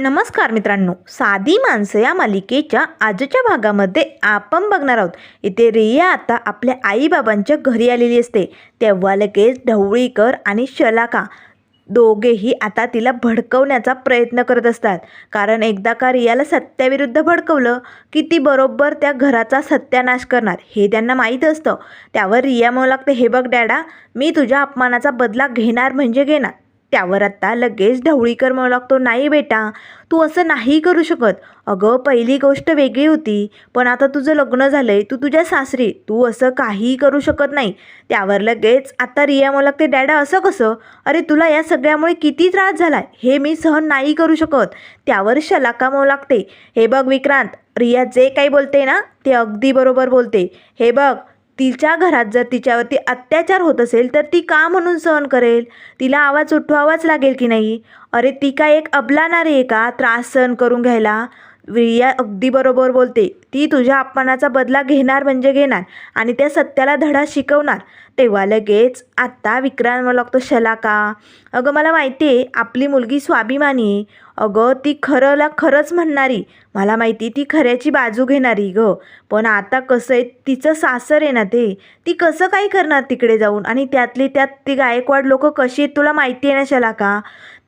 नमस्कार मित्रांनो. साधी माणसं या मालिकेच्या आजच्या भागामध्ये आपण बघणार आहोत. इथे रिया आता आपल्या आईबाबांच्या घरी आलेली असते. तेव्हा लगेच ढवळीकर आणि शलाका दोघेही आता तिला भडकवण्याचा प्रयत्न करत असतात. कारण एकदा का रियाला सत्याविरुद्ध भडकवलं की ती बरोबर त्या घराचा सत्यानाश करणार हे त्यांना माहीत असतं. त्यावर रिया म्हणू लागते हे बघ डॅडा मी तुझ्या अपमानाचा बदला घेणार म्हणजे घेणार. त्यावर आत्ता लगेच ढवळीकर म्हणू लागतो नाही बेटा तू असं नाही करू शकत. अगं पहिली गोष्ट वेगळी होती पण आता तुझं लग्न झालं आहे तू तुझ्या सासरी तू असं काहीही करू शकत नाही. त्यावर लगेच आता रिया म्हणू लागते डॅडा असं कसं? अरे तुला या सगळ्यामुळे किती त्रास झाला आहे हे मी सहन नाही करू शकत. त्यावर शलाका म्हणू लागते हे बघ विक्रांत रिया जे काही बोलते ना ते अगदी बरोबर बोलते. हे बघ तिच्या घरात जर तिच्यावरती अत्याचार होत असेल तर ती का म्हणून सहन करेल? तिला आवाज उठवावाच लागेल की नाही? अरे ती काय एक अबलाणार आहे का? त्रास सहन करून घ्यायला? रिया अगदी बरोबर बोलते. ती तुझ्या अपमानाचा बदला घेणार म्हणजे घेणार आणि त्या सत्याला धडा शिकवणार. तेव्हा लगेच आत्ता विक्रांत मला लागतो शलाका अगं मला माहिती आहे आपली मुलगी स्वाभिमानी आहे. अगं ती खरंला खरंच म्हणणारी. मला माहिती ती खऱ्याची बाजू घेणारी ग. पण आता कसं आहे तिचं सासर आहे ना ते. ती कसं काय करणार तिकडे जाऊन? आणि त्यातली त्यात ती गायकवाड लोक कशी आहेत तुला माहिती आहे ना शलाका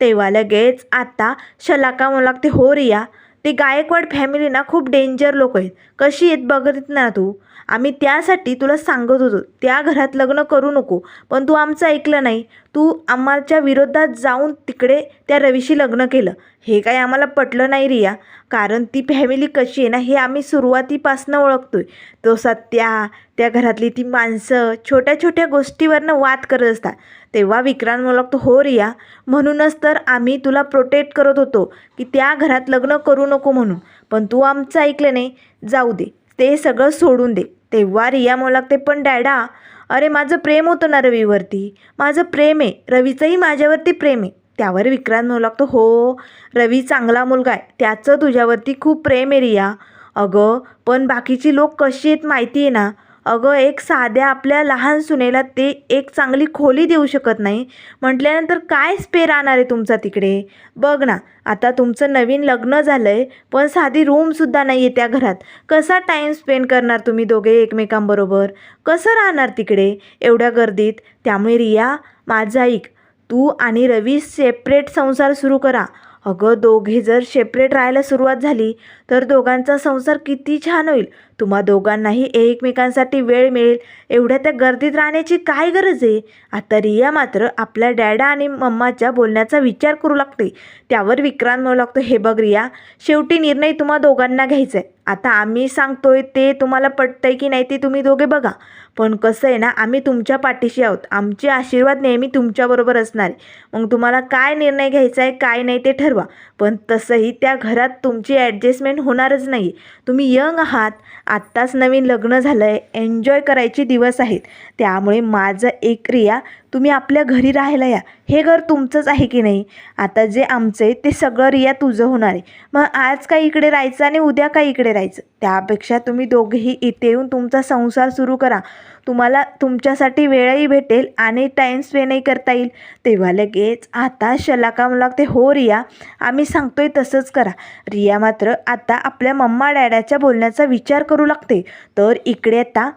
तेव्हा लगेच आता शलाका मला लागते हो रिया ते गायकवाड फॅमिली ना खूप डेंजर लोक आहेत. कशी आहेत बघत ना तू? आम्ही त्यासाठी तुला सांगत होतो त्या घरात लग्न करू नको पण तू आमचं ऐकलं नाही. तू आम्हाच्या विरोधात जाऊन तिकडे त्या रवीशी लग्न केलं. हे काय आम्हाला पटलं नाही रिया कारण ती फॅमिली कशी आहे ना हे आम्ही सुरुवातीपासनं ओळखतो आहे तो सत्या त्या घरातली ती माणसं छोट्या छोट्या गोष्टीवरनं वाद करत असतात. तेव्हा विक्रांत म्हणू लागतो हो रिया म्हणूनच तर आम्ही तुला प्रोटेक्ट करत होतो की त्या घरात लग्न करू नको म्हणून. पण तू आमचं ऐकलं नाही. जाऊ दे ते सगळं सोडून दे. तेव्हा रिया म्हणू लागते पण डॅडा अरे माझं प्रेम होतं ना रवीवरती. माझं प्रेम आहे. रवीचंही माझ्यावरती प्रेम आहे. त्यावर विक्रांत म्हणू लागतो हो रवी चांगला मुलगा आहे. त्याचं तुझ्यावरती खूप प्रेम आहे रिया. अगं पण बाकीची लोक कशी आहेत माहिती आहे ना? अगं एक साध्या आपल्या लहान सुनेला ते एक चांगली खोली देऊ शकत नाही. म्हटल्यानंतर काय स्पे राहणार आहे तुमचा तिकडे? बघ ना आता तुमचं नवीन लग्न झालं आहे पण साधी रूमसुद्धा नाही आहे त्या घरात. कसा टाईम स्पेंड करणार तुम्ही दोघे एकमेकांबरोबर? कसं राहणार तिकडे? एवढ्या गर्दीत? त्यामुळे रिया माझा ऐक तू आणि रवी सेपरेट संसार सुरू करा. अगं दोघे जर सेपरेट राहायला सुरुवात झाली तर दोघांचा संसार किती छान होईल. तुम्हा दोघांनाही एकमेकांसाठी वेळ मिळेल. एवढ्या त्या गर्दीत राहण्याची काय गरज आहे? आता रिया मात्र आपल्या डॅडा आणि मम्माच्या बोलण्याचा विचार करू लागते. त्यावर विक्रांत म्हणू लागतो हे बघ रिया शेवटी निर्णय तुम्हा दोघांना घ्यायचा आहे आता आम्ही सांगतोय ते तुम्हाला पटतंय की नाही ते तुम्ही दोघे बघा. पण कसं आहे ना आम्ही तुमच्या पाठीशी आहोत. आमचे आशीर्वाद नेहमी तुमच्याबरोबर असणार आहे. मग तुम्हाला काय निर्णय घ्यायचा आहे काय नाही ते ठरवा. पण तसंही त्या घरात तुमची ॲडजस्टमेंट होणारच नाही तुम्ही यंग आहात आत्ताच नवीन लग्न झालं आहे एन्जॉय करायचे दिवस आहेत. त्यामुळे माझं एक रिया तुम्ही आपल्या घरी राहायला या. हे घर तुमचंच आहे की नाही? आता जे आमचं आहे ते सगळं रिया तुझं होणार आहे. मग आज काय इकडे राहायचं आणि उद्या काय इकडे राहायचं? त्यापेक्षा तुम्ही दोघेही इथे येऊन तुमचा संसार सुरू करा. तुम्हाला तुमच्यासाठी वेळही भेटेल आणि टाईम स्पेनही करता येईल. तेव्हा लगेच आता शलाकाम लागते हो रिया आम्ही सांगतोय तसंच करा. रिया मात्र आता आपल्या मम्मा डॅडाच्या बोलण्याचा विचार करू लागते. तर इकडे आता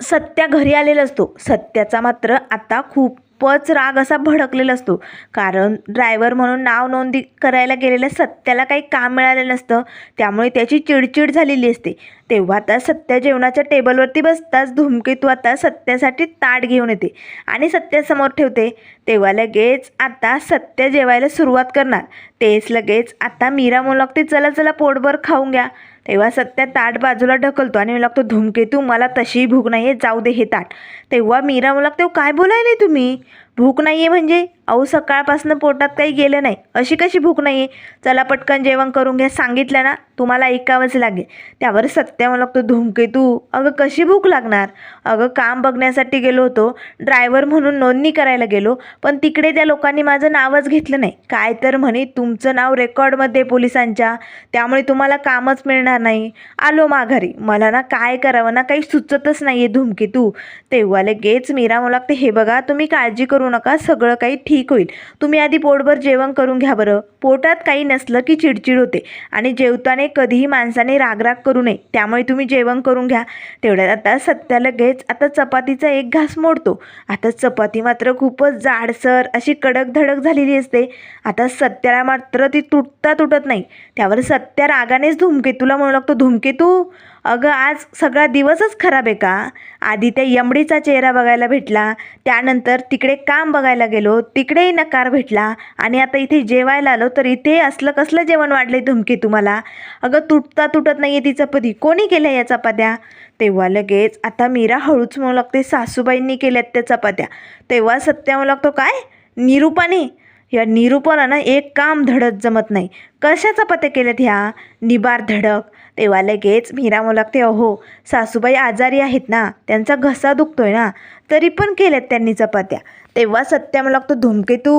सत्या घरी आलेला असतो. सत्याचा मात्र आता खूप खूपच राग असा भडकलेला असतो. कारण ड्रायव्हर म्हणून नाव नोंदी करायला गेलेल्या सत्याला काही काम मिळालेलं नसतं. त्यामुळे त्याची चिडचिड झालेली असते. तेव्हा आता सत्या जेवणाच्या टेबलवरती बसताच धूमकेतू आता सत्यासाठी ताट घेऊन येते आणि सत्यासमोर ठेवते. तेव्हा लगेच आता सत्य जेवायला सुरुवात करणार. तेच लगेच आता मीरा मुलागते चला चला पोटभर खाऊन घ्या. तेव्हा सत्या ताट बाजूला ढकलतो आणि मला लागतो धूमकेतू मला तशीही भूक नाही आहे जाऊ दे हे ताट. तेव्हा मीरा मला लागते काय बोलायले तुम्ही? भूक नाही आहे म्हणजे? अहो सकाळपासून पोटात काही गेलं नाही. अशी कशी भूक नाही आहे चला पटकन जेवण करून घ्या. सांगितलं ना तुम्हाला ऐकावंच लागेल. त्यावर सत्या म्हणू लागतो धूमकेतू अगं कशी भूक लागणार? अगं काम बघण्यासाठी गेलो होतो. ड्रायव्हर म्हणून नोंदणी करायला गेलो पण तिकडे त्या लोकांनी माझं नावच घेतलं नाही. काय तर म्हणे तुमचं नाव रेकॉर्डमध्ये पोलिसांच्या. त्यामुळे तुम्हाला कामच मिळणार नाही. आलो माघारी मला ना काय करावं ना काही सुचतच नाही आहे धूमकेतू तेव्हा लगेच मीरा मला लागते हे बघा तुम्ही काळजी करू नका सगळं काही ठीक होईल. तुम्ही आधी पोटभर जेवण करून घ्या बरं. पोटात काही नसलं की चिडचिड होते. आणि जेवताना कधीही माणसाने रागराग करू नये. त्यामुळे तुम्ही जेवण करून घ्या. तेवढ्यात आता सत्या लगेच आता चपातीचा एक घास मोडतो. आता चपाती मात्र खूपच जाडसर अशी कडक धडक झालेली असते. आता सत्याला मात्र ती तुटता तुटत नाही. त्यावर सत्या रागानेच धुमकेतूला म्हणू लागतो धुमकेतू अगं आज सगळा दिवसच खराब आहे का? आधी त्या यमडीचा चेहरा बघायला भेटला. त्यानंतर तिकडे काम बघायला गेलो. तिकडेही नकार भेटला. आणि आता इथे जेवायला आलो. तर इथे असलं कसलं जेवण वाढले धुमके तुम्हाला? अगं तुटता तुटत नाही आहे ती चपाती. कोणी केल्या या चपात्या? तेव्हा लगेच आता मीरा हळूच म्हणू लागते सासूबाईंनी केल्यात त्या चपात्या. तेव्हा सत्या म्हणू लागतो काय? निरूपाने? या निरूपणा ना एक काम धडत जमत नाही. कशा चपात्या केल्यात ह्या? निबार धडक. तेव्हा लगेच मीरा मुलागते अहो सासूबाई आजारी आहेत ना त्यांचा घसा दुखतोय ना तरी पण केल्यात त्यांनी चपात्या. तेव्हा सत्या म्हणू लागतो धुमकेतू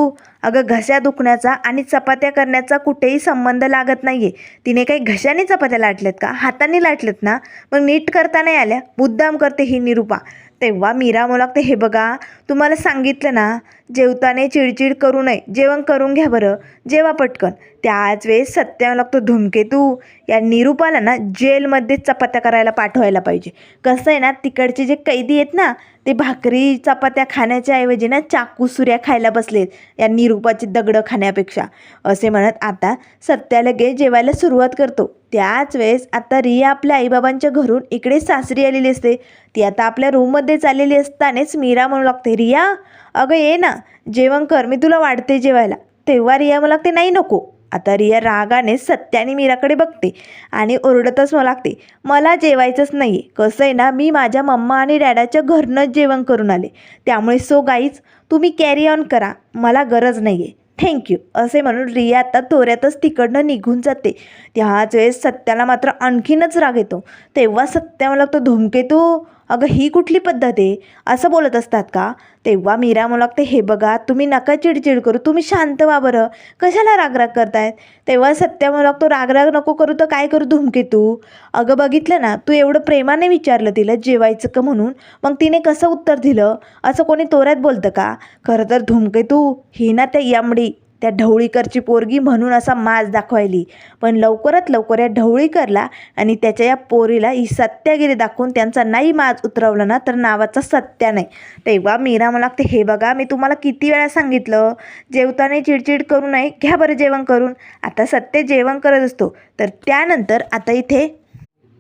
अगं घशा दुखण्याचा आणि चपात्या करण्याचा कुठेही संबंध लागत नाही आहे तिने काही घशाने चपात्या लाटल्यात का? हाताने लाटल्यात ना? मग नीट करता नाही आल्या? मुद्दाम करते ही निरूपा. तेव्हा मीरा मुलागते हे बघा तुम्हाला सांगितलं ना जेवताने चिडचिड करू नये जेवण करून घ्या बरं जेवा पटकन. त्याच वेळेस सत्या लागतो धुमकेतू या निरूपाला ना जेलमध्ये चपात्या करायला पाठवायला पाहिजे. कसं आहे ना तिकडचे जे कैदी आहेत ना ते भाकरी चपात्या खाण्याच्या ऐवजी ना चाकू सुऱ्या खायला बसलेत या निरूपाची दगडं खाण्यापेक्षा. असे म्हणत आता सत्या लगेच जेवायला सुरुवात करतो. त्याच वेळेस आता रिया आपल्या आईबाबांच्या घरून इकडे सासरी आलेली असते. ती आता आपल्या रूममध्येच आलेली असतानाच मीरा म्हणू लागते रिया अगं ये ना जेवण कर मी तुला वाढते जेवायला. तेव्हा रिया मला लागते नाही नको. आता रिया रागाने सत्याने मीराकडे बघते आणि ओरडतच मला लागते मला जेवायचंच नाही आहे कसं आहे ना मी माझ्या मम्मा आणि डॅडाच्या घरनंच जेवण करून आले. त्यामुळे सो गाईज तुम्ही कॅरी ऑन करा. मला गरज नाही आहे थँक्यू असे म्हणून रिया आता तोऱ्यातच तिकडनं निघून जाते. त्याच वेळेस सत्याला मात्र आणखीनच राग येतो. तेव्हा सत्या मला लागतो धुमकेतू अगं ही कुठली पद्धत आहे? असं बोलत असतात का? तेव्हा मीरा मला लागते हे बघा तुम्ही नका चिडचिड करू तुम्ही शांत व्हा बरं. कशाला रागराग करतायत? तेव्हा सत्या मला लागतो रागराग नको करू तर काय करू धुमकेतू अगं बघितलं ना तू एवढं प्रेमाने विचारलं तिला जेवायचं का म्हणून? मग तिने कसं उत्तर दिलं? असं कोणी तोऱ्यात बोलतं का? खरं तर धुमकेतू ही ना त्या यामडी त्या ढवळीकरची पोरगी म्हणून असा माज दाखवायली. पण लवकरात लवकर या ढवळीकरला आणि त्याच्या या पोरीला ही सत्यागिरी दाखवून त्यांचा नाही माज उतरवला ना तर नावाचा सत्या नाही. तेव्हा मीरा मला लागते हे बघा मी तुम्हाला किती वेळा सांगितलं जेवताना चिडचिड करू नये घ्या बरं जेवण करून. आता सत्य जेवण करत असतो. तर त्यानंतर आता इथे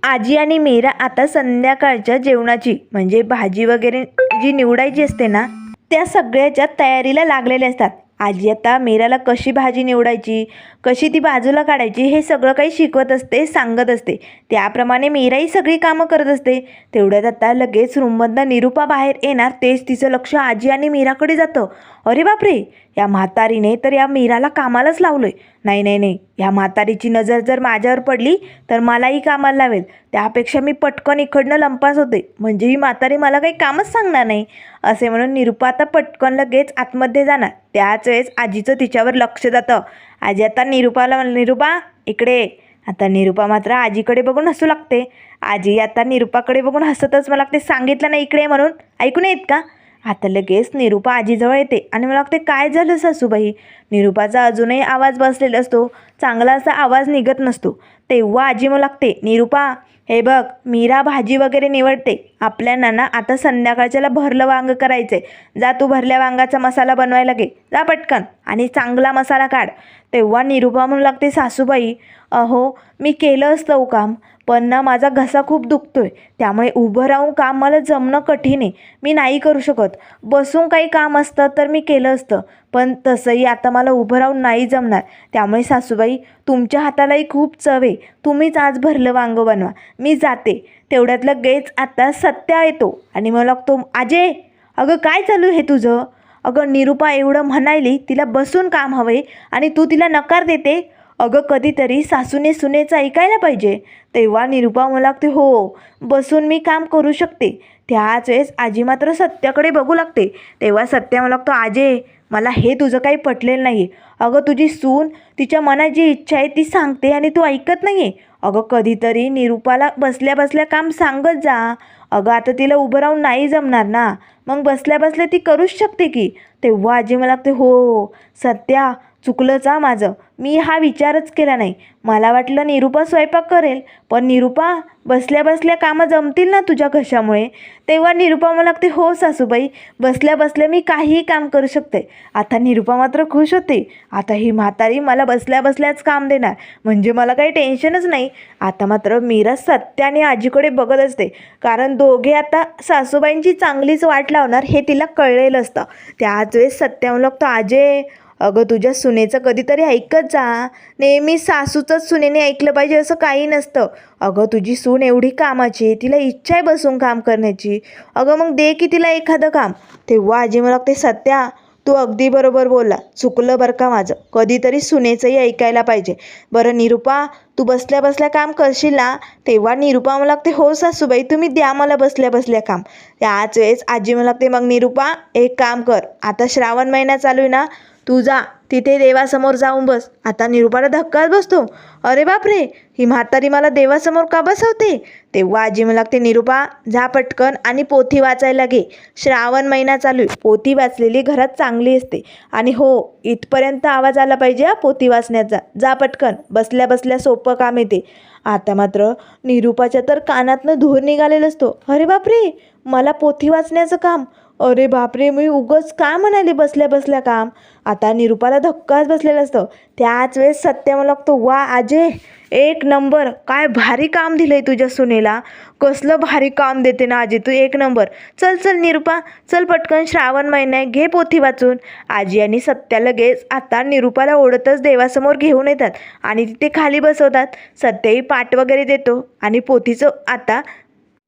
आजी आणि मीरा आता संध्याकाळच्या जेवणाची म्हणजे भाजी वगैरे जी निवडायची असते ना त्या सगळ्याच्या तयारीला लागलेल्या असतात. आजी आता मीराला कशी भाजी निवडायची? कशी ती बाजूला काढायची? हे सगळं काही शिकवत असते सांगत असते. त्याप्रमाणे मीराही सगळी कामं करत असते. तेवढ्यात आता लगेच रूममधनं निरूपा बाहेर येणार तेच तिचं लक्ष आजी आणि मीराकडे जातं. अरे बापरे या म्हातारीने तर या मीराला कामालाच लावलोय. नाही नाही नाही ह्या म्हातारीची नजर जर माझ्यावर पडली तर मलाही कामाला लावेल. त्यापेक्षा मी पटकन इकडनं लंपास होते. म्हणजे ही म्हातारी मला काही कामच सांगणार नाही. असे म्हणून निरुपा आता पटकन लगेच आतमध्ये जाणार. त्याच वेळेस आजीचं तिच्यावर लक्ष जातं. आजी आता निरुपाला निरुपा इकडे आता निरुपा मात्र आजीकडे बघून हसू लागते. आजी आता निरुपाकडे बघून हसतच मला ते सांगितलं नाही इकडे म्हणून. ऐकून येत का? आता लगेच निरूपा आजीजवळ येते आणि मला वाटते काय झालं सासूबाई? निरूपाचा अजूनही आवाज बसलेला असतो. चांगला असा आवाज निघत नसतो. तेव्हा आजी मला लागते निरूपा हे बघ मीरा भाजी वगैरे निवडते. आपल्याला ना आता संध्याकाळच्याला भरलं वांग करायचंय. जा तू भरल्या वांगाचा मसाला बनवायला घे जा पटकन आणि चांगला मसाला काढ. तेव्हा निरूपा म्हणू लागते सासूबाई अहो मी केलं असतं काम पण ना माझा घसा खूप दुखतो आहे त्यामुळे उभं राहून काम मला जमणं कठीण आहे. मी नाही करू शकत. बसून काही काम असतं तर मी केलं असतं. पण तसंही आता मला उभं राहून नाही जमणार. त्यामुळे सासूबाई तुमच्या हातालाही खूप चव आहे. तुम्हीच आज भरलं वांगं बनवा. मी जाते. तेवढ्यात गेच आता सत्या येतो. आणि मला तो आजे अगं काय चालू हे तुझं? अगं निरूपा एवढं म्हणायली तिला बसून काम हवंय आणि तू तिला नकार देते? अगं कधीतरी सासूने सुनेचं ऐकायला पाहिजे. तेव्हा निरुपा मला लागते हो बसून मी काम करू शकते. त्याच वेळेस आजी मात्र सत्याकडे बघू लागते. तेव्हा सत्या मला लागतो आजे मला हे तुझं काही पटलेलं नाही अगं तुझी सून तिच्या मनात जी इच्छा आहे ती सांगते आणि तू ऐकत नाही आहे अगं कधीतरी निरूपाला बसल्या बसल्या काम सांगत जा. अगं आता तिला उभं राहून नाही जमणार ना. मग बसल्या बसल्या ती करूच शकते की? तेव्हा आजी मला लागते हो सत्या चुकलंच आ माझं. मी हा विचारच केला नाही. मला वाटलं निरूपा स्वयंपाक करेल पण निरूपा बसल्या बसल्या कामं जमतील ना तुझ्या कशामुळे तेव्हा निरूपा मला लागते हो सासूबाई बसल्या बसल्या मी काहीही काम करू शकते. आता निरूपा मात्र खुश होते. आता ही म्हातारी मला बसल्या बसल्याच काम देणार. म्हणजे मला काही टेन्शनच नाही. आता मात्र मीरा सत्य आणि आजीकडे बघत असते. कारण दोघे आता सासूबाईंची चांगलीच वाट लावणार हे तिला कळलेलं असतं. त्याच वेळेस सत्या म्हणू लागतो आजे अगं तुझ्या सुनेचं कधीतरी ऐकत जा. नेहमी सासूचंच सुनेने ऐकलं पाहिजे असं काही नसतं. अगं तुझी सून एवढी कामाची तिला इच्छा आहे बसून काम करण्याची. अगं मग दे की तिला एखादं काम. तेव्हा आजी मला लागते सत्या तू अगदी बरोबर बोलला. चुकलं बरं का माझं? कधीतरी सुनेचंही ऐकायला पाहिजे. बरं निरुपा तू बसल्या बसल्या काम करशील ना? तेव्हा निरुपा मला लागते हो सासूबाई तुम्ही द्या मला बसल्या बसल्या काम. त्याच वेळेस आजी मला लागते मग निरुपा एक काम कर. आता श्रावण महिना चालू आहे ना तू जा तिथे देवासमोर जाऊन बस. आता निरूपाला धक्काच बसतो. अरे बापरे ही म्हातारी मला देवासमोर का बसवते? तेव्हा आजी मला लागते निरूपा जा पटकन आणि पोथी वाचायला घे. श्रावण महिना चालू आहे. पोथी वाचलेली घरात चांगली असते. आणि हो इथपर्यंत आवाज आला पाहिजे हा पोथी वाचण्याचा. जा पटकन. बसल्या बसल्या सोपं काम येते. आता मात्र निरूपाच्या तर कानातनं धूर निघालेला असतो. अरे बापरे मला पोथी वाचण्याचं काम अरे बापरे मी उगच का म्हणाले बसल्या बसल्या काम? आता निरूपाला धक्काच बसलेलं असतं. त्याच वेळेस सत्य मला लागतो वा आजे एक नंबर. काय भारी काम दिलं आहे तुझ्या सुनेला. कसलं भारी काम देते ना आजी तू एक नंबर. चल चल निरूपा चल पटकन श्रावण महिना आहे, घे पोथी वाचून. आजी आणि सत्या लगेच आता निरूपाला ओढतच देवासमोर घेऊन येतात आणि तिथे खाली बसवतात. सत्याही पाठ वगैरे देतो आणि पोथीचं आता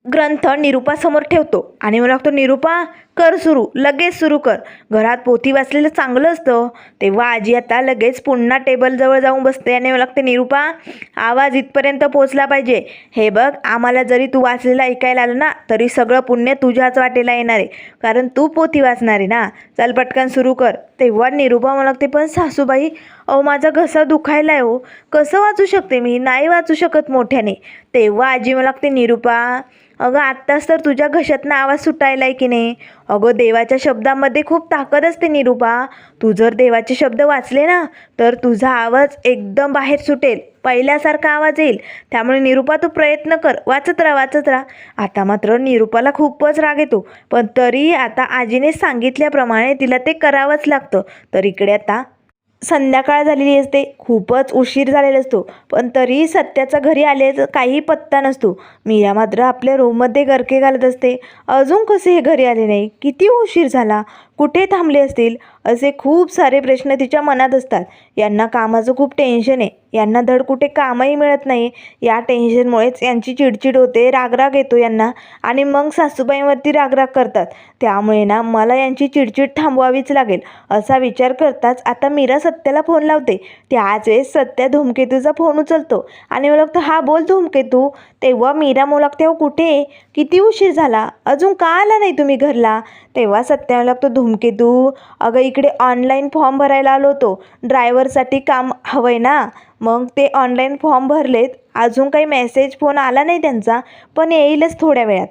ग्रंथ निरूपासमोर ठेवतो. आणि मला लागतो निरूपा कर सुरू लगेच सुरू कर. घरात पोथी वाचलेलं चांगलं असतं. तेव्हा आजी आता लगेच पुन्हा टेबलजवळ जाऊन बसते आणि मला लागते निरूपा आवाज इथपर्यंत पोचला पाहिजे. हे बघ आम्हाला जरी तू वाचलेलं ऐकायला आलं ना तरी सगळं पुण्य तुझ्याच वाटेला येणार आहे. कारण तू पोथी वाचणार आहे ना. चल पटकन सुरू कर. तेव्हा निरूपा मला लागते पण सासूबाई अहो माझा घसा दुखायला आहे हो. कसं वाचू शकते मी? नाही वाचू शकत मोठ्याने. तेव्हा आजी मला लागते निरूपा अगं आत्ताच तर तुझ्या घशातनं आवाज सुटायला आहे की नाही? अगं देवाच्या शब्दामध्ये खूप ताकद असते निरूपा. तू जर देवाचे शब्द वाचले ना तर तुझा आवाज एकदम बाहेर सुटेल. पहिल्यासारखा आवाज येईल. त्यामुळे निरूपा तू प्रयत्न कर. वाचत राहा वाचत राहा. आता मात्र निरूपाला खूपच राग येतो. पण तरी आता आजीने सांगितल्याप्रमाणे तिला ते करावंच लागतं. तर इकडे आता संध्याकाळ झालेली असते. खूपच उशीर झालेला असतो. पण तरी सत्याचा घरी आल्याचा काही पत्ता नसतो. मीरा मात्र आपल्या रूममध्ये गरके घालत असते. अजून कसे हे घरी आले नाही? किती उशीर झाला? कुठे थांबले असतील असे खूप सारे प्रश्न तिच्या मनात असतात. यांना कामाचं खूप टेन्शन आहे. यांना धड कुठे कामही मिळत नाही. या टेन्शनमुळेच यांची चिडचिड होते रागराग येतो यांना आणि मग सासूबाईंवरती रागराग करतात. त्यामुळे ना मला यांची चिडचिड थांबवावीच लागेल असा विचार करताच आता मीरा सत्याला फोन लावते. त्याच वेळेस सत्या धूमकेतूचा फोन उचलतो आणि ओळखतो हा बोल धूमकेतू तेव्हा मीरा मला तेव्हा कुठे? आहे? किती उशीर झाला? अजून का आला नाही तुम्ही घरला? तेव्हा सत्या मला लागतो धूमकेतू अगं इकडे ऑनलाईन फॉर्म भरायला आलो होतो. ड्रायव्हरसाठी काम हवं आहे ना. मग ते ऑनलाईन फॉर्म भरलेत. अजून काही मेसेज फोन आला नाही त्यांचा. पण येईलच थोड्या वेळात.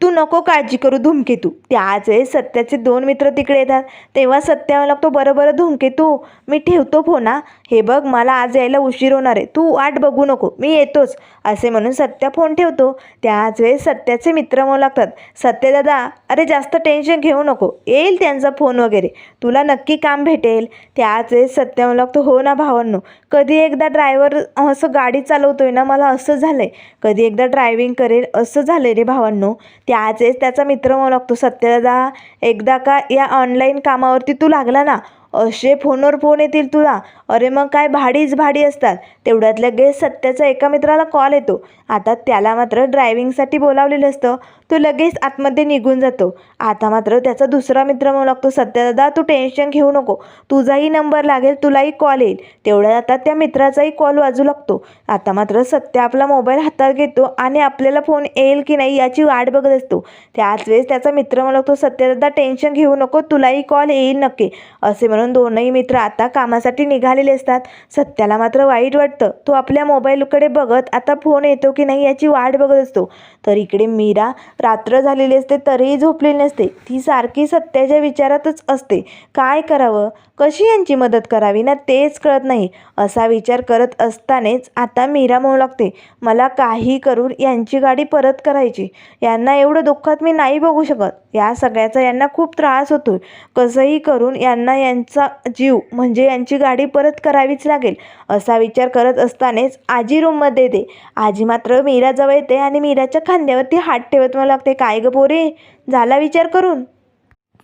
तू नको काळजी करू धूमकेतू त्याच वेळेस सत्याचे दोन मित्र तिकडे येतात. तेव्हा सत्या मला लागतो बरं बरं धूमकेतू मी ठेवतो फोना हे. बघ मला आज यायला उशीर होणार आहे. तू वाट बघू नको. मी येतोच. असे म्हणून सत्या फोन ठेवतो. त्याच वेळेस सत्याचे मित्र म्हणू लागतात. सत्य दादा अरे जास्त टेन्शन घेऊ नको. येईल त्यांचा फोन वगैरे. तुला नक्की काम भेटेल. त्याच वेळेस सत्य म्हणू लागतो हो ना भावांनो. कधी एकदा ड्रायव्हर असं गाडी चालवतोय ना मला असं झालं आहे कधी एकदा ड्रायव्हिंग करेल असं झालं आहे रे भावांनो. त्याच त्याचा मित्र म्हणू लागतो सत्यदादा एकदा का या ऑनलाईन कामावरती तू लागला ना असे फोनवर फोन येतील तुला. अरे मग काय भाडीच भाडी असतात. तेवढ्यात लगेच सत्याचा एका मित्राला कॉल येतो. आता त्याला मात्र ड्रायव्हिंगसाठी बोलावलेलं असतं. तो लगेच आतमध्ये निघून जातो. आता मात्र त्याचा दुसरा मित्र म्हणू लागतो सत्यदादा तू टेन्शन घेऊ नको. तुझाही नंबर लागेल तुलाही कॉल येईल. तेवढ्या आता त्या मित्राचाही कॉल वाजू लागतो. आता मात्र सत्य आपला मोबाईल हातात घेतो आणि आपल्याला फोन येईल की नाही याची वाट बघत असतो. त्याच वेळेस त्याचा मित्र म्हणू लागतो सत्यदादा टेन्शन घेऊ नको तुलाही कॉल येईल नक्की. असे म्हणून म्हणून दोनही मित्र आता कामासाठी निघालेले असतात. सत्याला मात्र वाईट वाटतं. तो आपल्या मोबाईलकडे बघत आता फोन येतो की नाही याची वाट बघत असतो. तर इकडे मीरा रात्र झालेली असते तरीही झोपलेली नसते. ती सारखी सत्याच्या विचारातच असते. काय करावं? कशी यांची मदत करावी ना तेच कळत नाही. असा विचार करत असतानाच आता मीरा म्हणू लागते मला काही करून यांची गाडी परत करायची. यांना एवढं दुःखात मी नाही बघू शकत. या सगळ्याचा यांना खूप त्रास होतो कसंही करून यांना यांचा जीव म्हणजे यांची गाडी परत करावीच लागेल. असा विचार करत असतानाच आजी रूममध्ये येते. आजी मात्र मीराजवळ येते आणि मीराच्या खांद्यावरती हात ठेवत मला लागते काय गं पोरे? झाला विचार करून.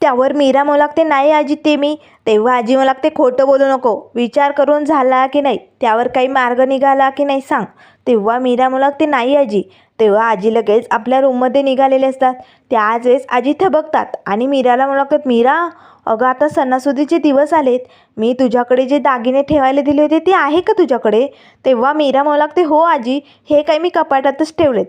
त्यावर मीरा मला लागते नाही आजी ते मी. तेव्हा आजी मला लागते खोटं बोलू नको. विचार करून झाला की नाही? त्यावर काही मार्ग निघाला की नाही सांग. तेव्हा मीरा मला लागते नाही आजी. तेव्हा आजी लगेच आपल्या रूममध्ये निघालेले असतात. त्याच वेळेस आजी थबकतात आणि मीराला मला लागतात मीरा अगं आता सणासुदीचे दिवस आलेत. मी तुझ्याकडे जे दागिने ठेवायला दिले होते ते आहे का तुझ्याकडे? तेव्हा मीरा मला लागते हो आजी हे काही मी कपाटातच ठेवलेत.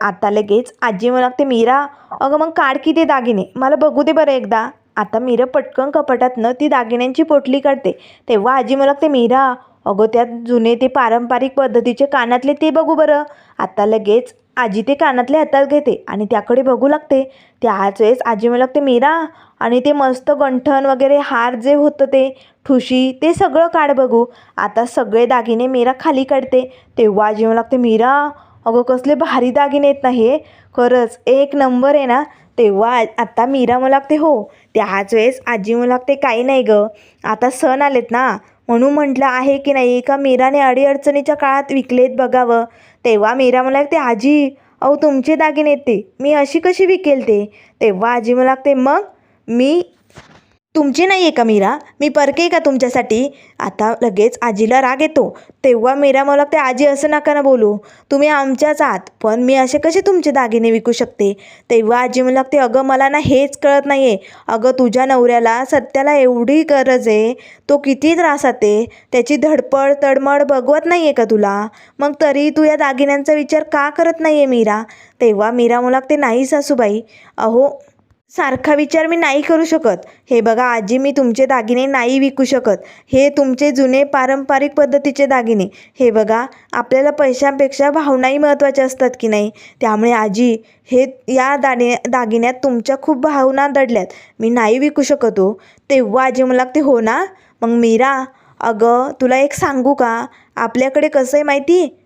आता लगेच आजी मला लागते मीरा अगं मग काढ की ते दागिने. मला बघू दे बरं एकदा. आता मीरा पटकन कपाटातनं ती दागिन्यांची पोटली काढते. तेव्हा आजी मला लागते मीरा अगं त्यात जुने ते पारंपरिक पद्धतीचे कानातले ते बघू बरं. आता लगेच आजी ते कानातले हातात घेते आणि त्याकडे बघू लागते. त्याच वेळेस आजी मला लागते मीरा आणि ते मस्त गंठण वगैरे हार जे होतं ते ठुशी ते सगळं काढ बघू. आता सगळे दागिने मीरा खाली काढते. तेव्हा आजी मला लागते मीरा अगं कसले भारी दागिने आहेत ना हे. खरंच एक नंबर आहे ना. तेव्हा आत्ता मीरा मला लागते हो त्याच वेळेस आजी मला लागते काही नाही गं आता सण आलेत ना. म्हणून म्हटलं आहे की नाही का मीराने अडीअडचणीच्या काळात विकलेत बघावं. तेव्हा मीरा मला लागते आजी अहो तुमचे दागिने आहेत ते. मी अशी कशी विकेल ते? तेव्हा आजी मला लागते मग? मी तुमची नाही आहे का मीरा? मी परके आहे का तुमच्यासाठी? आता लगेच आजीला राग येतो. तेव्हा मीरा मला ते आजी असं नका ना बोलू. तुम्ही आमच्याच आहात पण मी असे कसे तुमचे दागिने विकू शकते? तेव्हा आजी मला लागते अगं मला ना हेच कळत नाही आहे अगं तुझ्या नवऱ्याला सत्याला एवढी गरज आहे. तो किती त्रासात आहे त्याची धडपड तडमड बघवत नाही आहे का तुला? मग तरी तू या दागिन्यांचा विचार का करत नाही आहे मीरा? तेव्हा मीरा मला लागते नाही सासूबाई. अहो सारखा विचार मी नाही करू शकत. हे बघा आजी मी तुमचे दागिने नाही विकू शकत. हे तुमचे जुने पारंपरिक पद्धतीचे दागिने. हे बघा आपल्याला पैशांपेक्षा भावनाही महत्त्वाच्या असतात की नाही? त्यामुळे आजी हे या दाणे दागिन्यात तुमच्या खूप भावना दडल्यात. मी नाही विकू शकत हो. तेव्हा आजी मला ते हो ना. मग मीरा अगं तुला एक सांगू का? आपल्याकडे कसं आहे माहिती?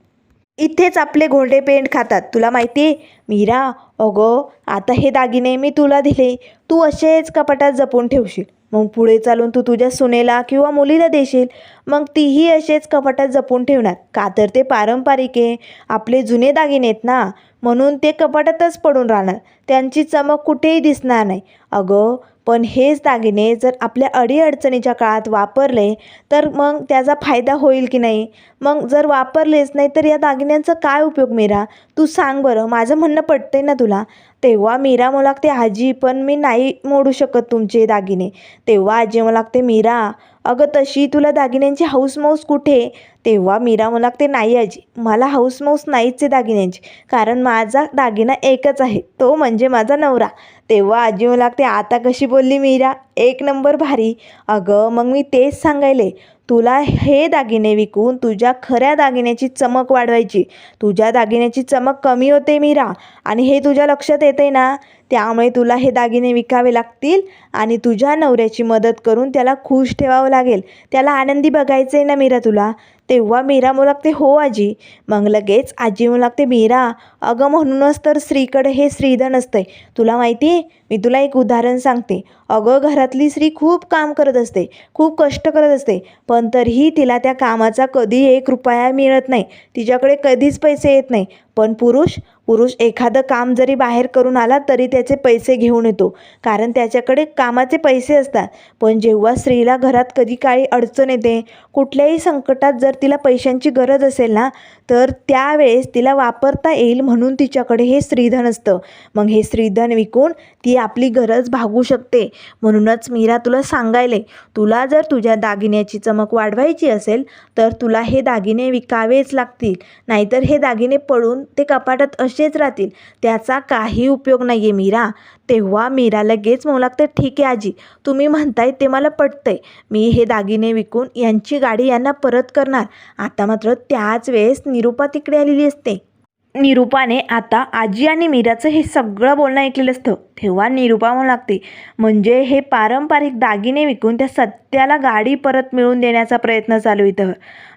इथेच आपले घोडे पेंट खातात. तुला माहिती आहे मीरा अगं आता हे दागिने मी तुला दिले. तू असेच कपाटात जपून ठेवशील. मग पुढे चालून तू तुझ्या सुनेला किंवा मुलीला देशील. मग तीही असेच कपाटात जपून ठेवणार. का तर ते पारंपरिक आहे. आपले जुने दागिने आहेत ना? म्हणून ते कपाटातच पडून राहणार. त्यांची चमक कुठेही दिसणार नाही. अगं पण हेच दागिने जर आपल्या अडीअडचणीच्या काळात वापरले तर मग त्याचा फायदा होईल की नाही? मग जर वापरलेच नाही तर या दागिन्यांचा काय उपयोग मीरा? तू सांग बरं माझं म्हणणं पटतंय ना तुला? तेव्हा मीरा मला लागते आजी पण मी नाही मोडू शकत तुमचे दागिने. तेव्हा आजी मला लागते मीरा अगं तशी तुला दागिन्यांची हौसमौस कुठे? तेव्हा मीरा मला लागते नाही आजी. मला हाऊसमौस नाहीच आहे दागिन्यांची. कारण माझा दागिना एकच आहे. तो म्हणजे माझा नवरा. तेव्हा आजी मला लागते आता कशी बोलली मीरा? एक नंबर भारी. अगं मग मी तेच सांगायले. तुला हे दागिने विकून तुझ्या खऱ्या दागिन्याची चमक वाढवायची. तुझ्या दागिन्याची चमक कमी होते मीरा. आणि हे तुझ्या लक्षात येते ना? त्यामुळे तुला हे दागिने विकावे लागतील आणि तुझ्या नवऱ्याची मदत करून त्याला खुश ठेवावं लागेल. त्याला आनंदी बघायचं आहे ना मीरा तुला? तेव्हा मीरा म्हणू लागते हो आजी. मग लगेच आजी म्हणू लागते मीरा अगं म्हणूनच तर स्त्रीकडे हे स्त्रीधन असतंय तुला माहिती आहे मी तुला एक उदाहरण सांगते. अगं घरातली स्त्री खूप काम करत असते खूप कष्ट करत असते पण तरीही तिला त्या कामाचा कधी एक रुपया मिळत नाही. तिच्याकडे कधीच पैसे येत नाही. पण पुरुष पुरुष एखादं काम जरी बाहेर करून आला तरी त्याचे पैसे घेऊन येतो. कारण त्याच्याकडे कामाचे पैसे असतात. पण जेव्हा स्त्रीला घरात कधी काही अडचण येते कुठल्याही संकटात जर तिला पैशांची गरज असेल ना तर त्यावेळेस तिला वापरता येईल म्हणून तिच्याकडे हे स्त्रीधन असतं. मग हे स्त्रीधन विकून ती आपली गरज भागू शकते. म्हणूनच मीरा तुला सांगायले तुला जर तुझ्या दागिन्याची चमक वाढवायची असेल तर तुला हे दागिने विकावेच लागतील. नाहीतर हे दागिने पडून ते कपाटात असेच राहतील. त्याचा काही उपयोग नाही आहे मीरा. तेव्हा मीरा लगेच म्हणू लागते ठीक आहे आजी. तुम्ही म्हणताय ते मला पटतंय. मी हे दागिने विकून यांची गाडी यांना परत करणार. आता मात्र त्याच वेळेस निरुपा तिकडे आलेली असते. निरुपाने आता आजी आणि मीराचं हे सगळं बोलणं ऐकलेलं असतं. तेव्हा निरूपा म्हणू लागते म्हणजे हे पारंपरिक दागिने विकून त्या सत्याला गाडी परत मिळवून देण्याचा प्रयत्न चालू इथं.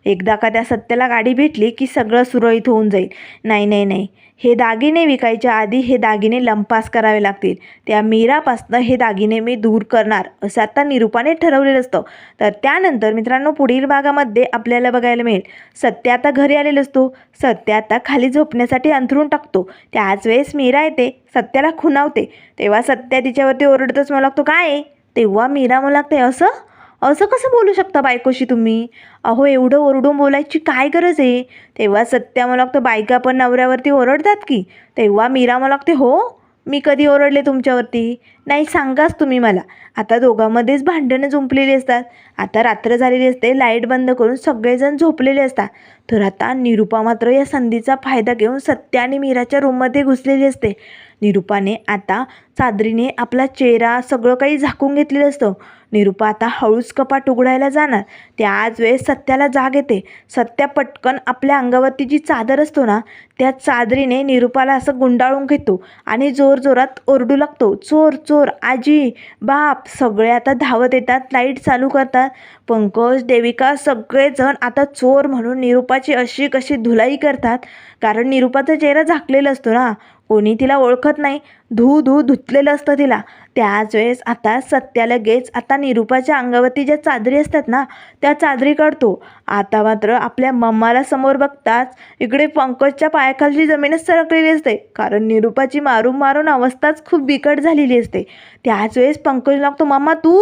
एकदा का त्या सत्याला गाडी भेटली की सगळं सुरळीत होऊन जाईल. नाही नाही नाही. हे दागिने विकायच्या आधी हे दागिने लंपास करावे लागतील. त्या मीरापासनं हे दागिने मी दूर करणार असं आता निरुपाने ठरवलेलं असतं. तर त्यानंतर मित्रांनो पुढील भागामध्ये आपल्याला बघायला मिळेल. सत्य आता घरी आलेला असतो. सत्य आता खाली झोपण्यासाठी अंथरून टाकतो. त्याच वेळेस मीरा येते. सत्याला खुणावते तेव्हा सत्या तिच्यावरती ओरडतच मला लागतो काय आहे? तेव्हा मीरा मला लागते असं? असं कसं बोलू शकता बायकोशी तुम्ही? अहो एवढं ओरडून बोलायची काय गरज आहे? तेव्हा सत्या मला लागतं बायका पण नवऱ्यावरती ओरडतात की. तेव्हा मीरा मला लागते हो मी कधी ओरडले तुमच्यावरती? नाही सांगाच तुम्ही मला. आता दोघांमध्येच भांडणं जुंपलेली असतात. आता रात्र झालेली असते लाइट बंद करून सगळेजण झोपलेले असतात. तर आता निरुपा मात्र या संधीचा फायदा घेऊन सत्या आणि मीराच्या रूममध्ये घुसलेली असते. निरुपाने आता चादरीने आपला चेहरा सगळं काही झाकून घेतलेलं असतं. निरुपा आता हळूच कपाट उघडायला जाणार. त्याच वेळेस सत्याला जाग येते. सत्या पटकन आपल्या अंगावरती जी चादर असतो ना त्या चादरीने निरुपाला असं गुंडाळून घेतो आणि जोरजोरात ओरडू लागतो. चोर चोर आजी बाप सगळे आता धावत येतात लाइट चालू करतात. पंकज देविका सगळेजण आता चोर म्हणून निरुपाची अशी कशी धुलाई करतात. कारण निरुपाचा चेहरा झाकलेला असतो ना. कोणी तिला ओळखत नाही. धू धू धुतलेलं असतं तिला. त्याच वेळेस आता सत्या लगेच आता निरुपाच्या अंगावरती ज्या चादरी असतात ना त्या चादरी काढतो. आता मात्र आपल्या मम्माला समोर बघताच इकडे पंकजच्या पायाखालची जमीनच सरकलेली असते. कारण निरुपाची मारून मारून अवस्थाच खूप बिकट झालेली असते. त्याच वेळेस पंकज लागतो मम्मा तू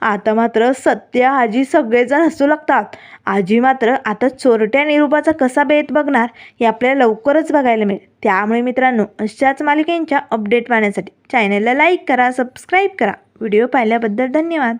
आता मात्र सत्य आजी सगळेजण हसू लागतात. आजी मात्र आता चोरट्या निरूपाचा कसा बेत बघणार हे आपल्याला लवकरच बघायला मिळेल. त्यामुळे मित्रांनो अशाच मालिकेंच्या अपडेट पाहण्यासाठी चॅनलला लाईक करा सबस्क्राईब करा. व्हिडिओ पाहिल्याबद्दल धन्यवाद.